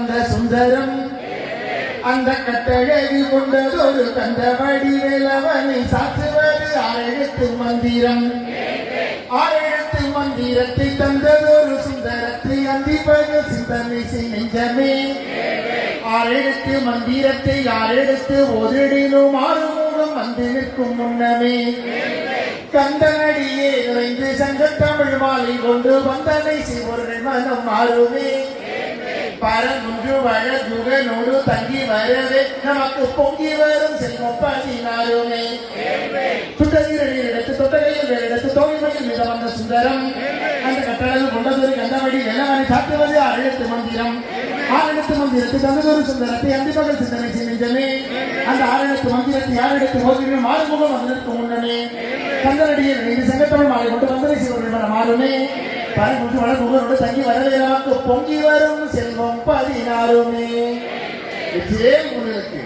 அந்த சுந்தரம். அந்த கட்டழகி கொண்டதொரு தந்தபடி வேலவனை சாத்துவது ஆழத்து மந்திரம். ஆழத்து மந்திரத்தை தந்ததொரு சுந்தரத்தை அந்திப்பது சிந்தனை செய் நெஞ்சமே. ஆறெடுத்து மந்திரத்தை யாரெடுத்து ஒதிடினும் ஆறுமுகம் வந்து நிற்கும் முன்னமே. கந்தனடியே நிறைந்து சங்க தமிழ் மாலை கொண்டு வந்தனை செய்வர்கள் மனம் மாறுமே. பரமுன்று வழகுகனோடு தங்கி வரவே நமக்கு பொங்கி வரும் செல்வம் பதினாறுமே சுட்டதிரடியில் எடுத்து தொட்டகையில் எடுத்து தோல்மையில் மிக வந்த சுந்தரம். அந்த கட்டளவு கொண்டதொரு கந்தவடி வெள்ளவனை சாத்துவது அழுத்து மந்திரம். ஆரணத்து மந்திரத்து தந்ததொரு சுந்தரத்தை அந்திமகள் சிந்தனை செய்தமே அந்த ஆரணத்து மந்திரத்தை யாரெடுத்து மோதினும் மாறுமுகம் வந்ததற்கு முன்னமே. கந்தனடியில் இது செங்கத்தமிழ் மாலை கொண்டு வந்தனை செய்வர்கள் மாறுமே. பரமுன்று வளர்முகனோடு தங்கி வரவே நமக்கு பொங்கி வரும் செல்வம் பதினாறுமே. வெற்றியே உங்களுக்கு